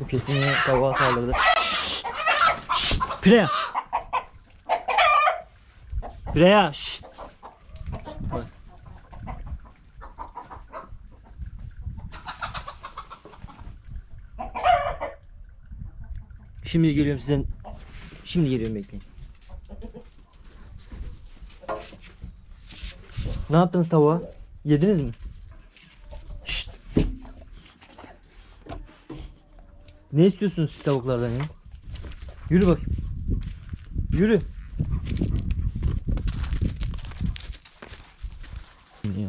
Bu kesin yine tavuğa saldırdı. Şşt. Bak. Şimdi geliyorum sizden. Şimdi geliyorum bekleyin. Ne yaptınız tavuğa? Yediniz mi? Ne istiyorsunuz siz tavuklardan ya? Yürü bak. Yürü. Ya.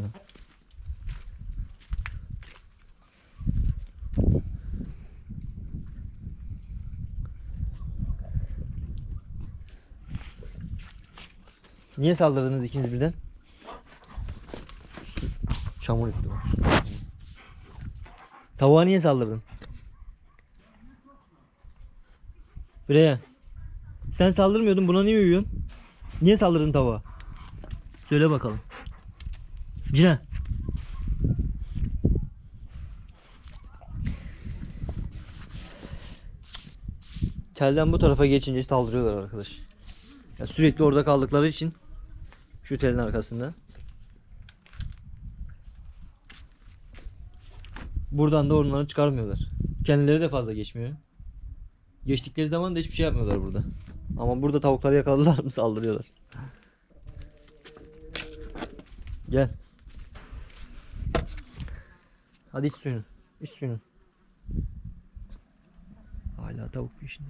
Niye saldırdınız ikiniz birden? Çamur etti. Tavuğa niye saldırdın? Freya. Sen saldırmıyordun buna niye uyuyorsun? Niye saldırdın tavuğa? Söyle bakalım. Cine. Telden bu tarafa geçince saldırıyorlar arkadaş. Ya sürekli orada kaldıkları için şu telin arkasında. Buradan da onları çıkarmıyorlar. Kendileri de fazla geçmiyor. Geçtikleri zaman da hiçbir şey yapmıyorlar burada. Ama burada tavukları yakaladılar mı saldırıyorlar. Gel. Hadi iç suyunu. İç suyunu. Hala tavuk peşinde.